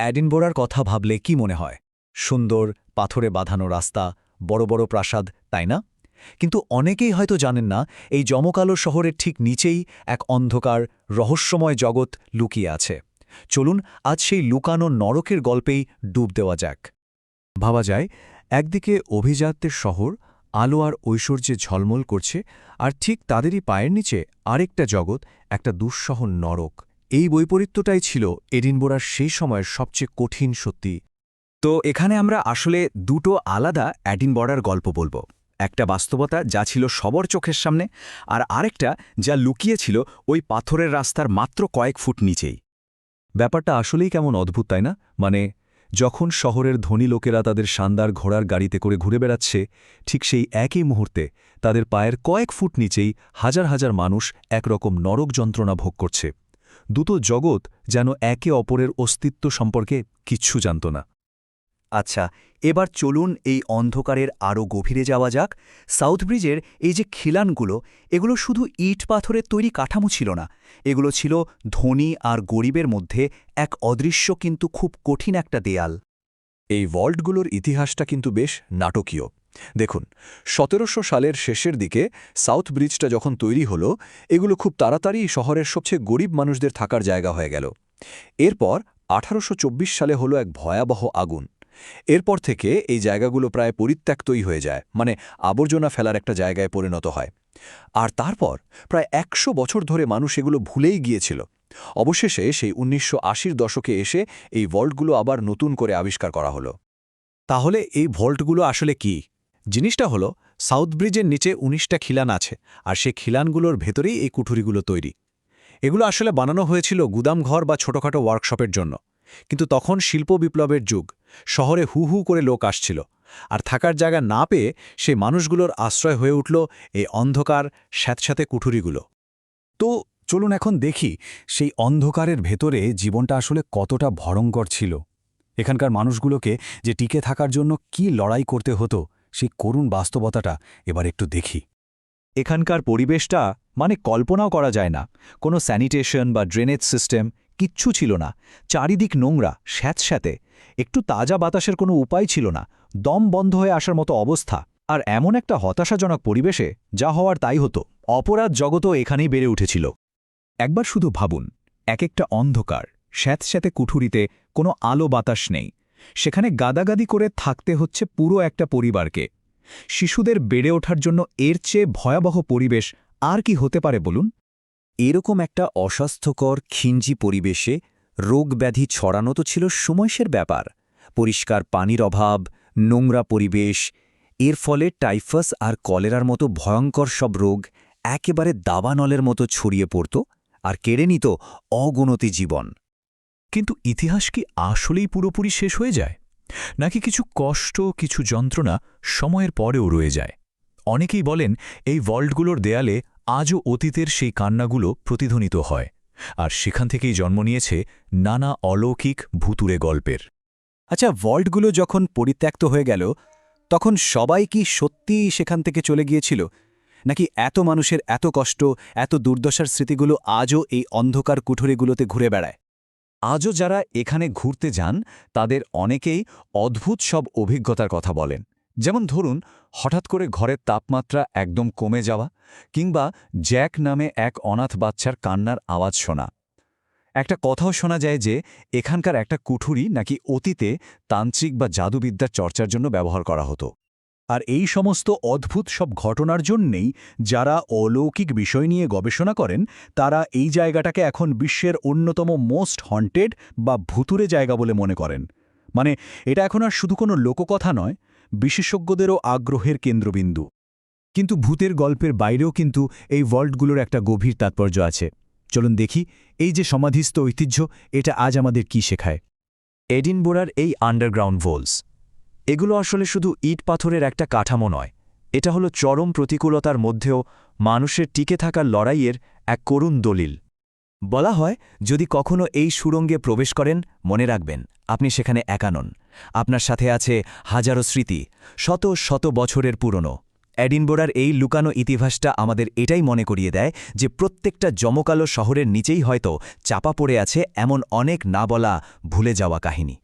অ্যাডিনবোরার কথা ভাবলে কি মনে হয়? সুন্দর, পাথরে বাঁধানো রাস্তা, বড় বড় প্রাসাদ, তাই না? কিন্তু অনেকেই হয়তো জানেন না, এই জমকালো শহরের ঠিক নিচেই এক অন্ধকার, রহস্যময় জগৎ লুকিয়ে আছে। চলুন, আজ সেই লুকানো নরকের গল্পেই ডুব দেওয়া যাক। ভাবা যায়, একদিকে অভিজাত্যের শহর, আলো আর ঐশ্বর্যে ঝলমল করছে, আর ঠিক তাদেরই পায়ের নিচে আরেকটা জগৎ, একটা দুঃসহ নরক। এই বৈপরীত্যটাই ছিল এডিনবোরার সেই সময়ের সবচেয়ে কঠিন সত্যি। তো এখানে আমরা আসলে দুটো আলাদা অ্যাডিনবর্ডার গল্প বলব। একটা বাস্তবতা যা ছিল সবর চোখের সামনে আর আরেকটা যা লুকিয়েছিল ওই পাথরের রাস্তার মাত্র কয়েক ফুট নিচেই। ব্যাপারটা আসলেই কেমন অদ্ভুত, তাই না? মানে যখন শহরের ধনী লোকেরা তাদের শানদার ঘোড়ার গাড়িতে করে ঘুরে বেড়াচ্ছে, ঠিক সেই একই মুহূর্তে তাদের পায়ের কয়েক ফুট নিচেই হাজার হাজার মানুষ একরকম নরক যন্ত্রণা ভোগ করছে। দুটো জগৎ যেন একে অপরের অস্তিত্ব সম্পর্কে কিচ্ছু জানত না। আচ্ছা এবার চলুন এই অন্ধকারের আরও গভীরে যাওয়া যাক। সাউথ ব্রিজের এই যে খিলানগুলো, এগুলো শুধু ইট পাথরের তৈরি কাঠামো ছিল না। এগুলো ছিল ধনী আর গরিবের মধ্যে এক অদৃশ্য কিন্তু খুব কঠিন একটা দেয়াল। এই ভল্টগুলোর ইতিহাসটা কিন্তু বেশ নাটকীয়। দেখুন, সতেরোশো সালের শেষের দিকে সাউথ ব্রিজটা যখন তৈরি হলো, এগুলো খুব তাড়াতাড়ি শহরের সবচেয়ে গরিব মানুষদের থাকার জায়গা হয়ে গেল। এরপর আঠারোশো চব্বিশ সালে হলো এক ভয়াবহ আগুন। এরপর থেকে এই জায়গাগুলো প্রায় পরিত্যক্তই হয়ে যায় মানে আবর্জনা ফেলার একটা জায়গায় পরিণত হয়। আর তারপর প্রায় একশো বছর ধরে মানুষ এগুলো ভুলেই গিয়েছিল। অবশেষে সেই উনিশশো আশির দশকে এসে এই ভল্টগুলো আবার নতুন করে আবিষ্কার করা হলো। তাহলে এই ভল্টগুলো আসলে কি? জিনিসটা হলো, সাউথ ব্রিজের নিচে উনিশটা খিলান আছে, আর সেই খিলানগুলোর ভেতরেই এই কুঠুরিগুলো তৈরি। এগুলো আসলে বানানো হয়েছিল গুদামঘর বা ছোটখাটো ওয়ার্কশপের জন্য। কিন্তু তখন শিল্প বিপ্লবের যুগ, শহরে হু হু করে লোক আসছিল, আর থাকার জায়গা না পেয়ে সেই মানুষগুলোর আশ্রয় হয়ে উঠল এই অন্ধকার, স্যাঁতস্যাঁতে কুঠুরিগুলো। তো চলুন এখন দেখি সেই অন্ধকারের ভেতরে জীবনটা আসলে কতটা ভয়ঙ্কর ছিল। এখানকার মানুষগুলোকে যে টিকে থাকার জন্য কি লড়াই করতে হতো সেই করুণ বাস্তবতাটা এবার একটু দেখি। এখানকার পরিবেশটা মানে কল্পনাও করা যায় না। কোনো স্যানিটেশন বা ড্রেনেজ সিস্টেম কিচ্ছু ছিল না। চারিদিক নোংরা, স্যাঁতস্যাঁতে। একটু তাজা বাতাসের কোনো উপায় ছিল না। দম বন্ধ হয়ে আসার মতো অবস্থা। আর এমন একটা হতাশাজনক পরিবেশে যা হওয়ার তাই হতো। অপরাধ জগতও এখানেই বেড়ে উঠেছিল। একবার শুধু ভাবুন এক একটা অন্ধকার, স্যাঁতস্যাঁতে কুঠুরিতে কোনো আলো বাতাস নেই। সেখানে গাদাগাদি করে থাকতে হচ্ছে পুরো একটা পরিবারকে। শিশুদের বেড়ে ওঠার জন্য এর চেয়ে ভয়াবহ পরিবেশ আর কি হতে পারে বলুন? এরকম একটা অস্বাস্থ্যকর খিঞ্জি পরিবেশে রোগ ব্যাধি ছড়ানো তো ছিল সময়সের ব্যাপার। পরিষ্কার পানির অভাব, নোংরা পরিবেশ, এর ফলে টাইফাস আর কলেরার মতো ভয়ঙ্কর সব রোগ একেবারে দাবানলের মতো ছড়িয়ে পড়ত আর কেড়ে নিত অগুণতি জীবন। কিন্তু ইতিহাস কি আসলেই পুরোপুরি শেষ হয়ে যায়? নাকি কিছু কষ্ট, কিছু যন্ত্রণা সময়ের পরেও রয়ে যায়? অনেকেই বলেন এই ভল্টগুলোর দেয়ালে আজও অতীতের সেই কান্নাগুলো প্রতিধ্বনিত হয়, আর সেখান থেকেই জন্ম নিয়েছে নানা অলৌকিক ভুতুরে গল্পের। আচ্ছা ভল্টগুলো যখন পরিত্যক্ত হয়ে গেল, তখন সবাই কি সত্যিই সেখান থেকে চলে গিয়েছিল? নাকি এত মানুষের এত কষ্ট, এত দুর্দশার স্মৃতিগুলো আজও এই অন্ধকার কুঠুরিগুলোতে ঘুরে বেড়ায়? আজও যারা এখানে ঘুরতে যান, তাদের অনেকেই অদ্ভুত সব অভিজ্ঞতার কথা বলেন। যেমন ধরুন, হঠাৎ করে ঘরের তাপমাত্রা একদম কমে যাওয়া কিংবা জ্যাক নামে এক অনাথ বাচ্চার কান্নার আওয়াজ শোনা। একটা কথাও শোনা যায় যে, এখানকার একটা কুঠুরি নাকি অতীতে তান্ত্রিক বা জাদুবিদ্যার চর্চার জন্য ব্যবহার করা হতো। আর এই সমস্ত অদ্ভুত সব ঘটনার জন্যেই যারা অলৌকিক বিষয় নিয়ে গবেষণা করেন, তারা এই জায়গাটাকে এখন বিশ্বের অন্যতম মোস্ট হন্টেড বা ভুতুরে জায়গা বলে মনে করেন। মানে এটা এখন আর শুধু কোনো লোককথা নয়, বিশেষজ্ঞদেরও আগ্রহের কেন্দ্রবিন্দু। কিন্তু ভূতের গল্পের বাইরেও কিন্তু এই ভল্টগুলোর একটা গভীর তাৎপর্য আছে। চলুন দেখি এই যে সমাধিস্থ ঐতিহ্য, এটা আজ আমাদের কি শেখায়। এডিনবোরার এই আন্ডারগ্রাউন্ড ভোলস এগুলো আসলে শুধু ইট পাথরের একটা কাঠামো নয়, এটা হলো চরম প্রতিকূলতার মধ্যেও মানুষের টিকে থাকার লড়াইয়ের এক করুণ দলিল। বলা হয়, যদি কখনো এই সুরঙ্গে প্রবেশ করেন, মনে রাখবেন, আপনি সেখানে একা নন। আপনার সাথে আছে হাজারো স্মৃতি, শত শত বছরের পুরনো। অ্যাডিনবোরার এই লুকানো ইতিহাসটা আমাদের এটাই মনে করিয়ে দেয় যে প্রত্যেকটা জমকালো শহরের নিচেই হয়তো চাপা পড়ে আছে এমন অনেক না বলা ভুলে যাওয়া কাহিনী।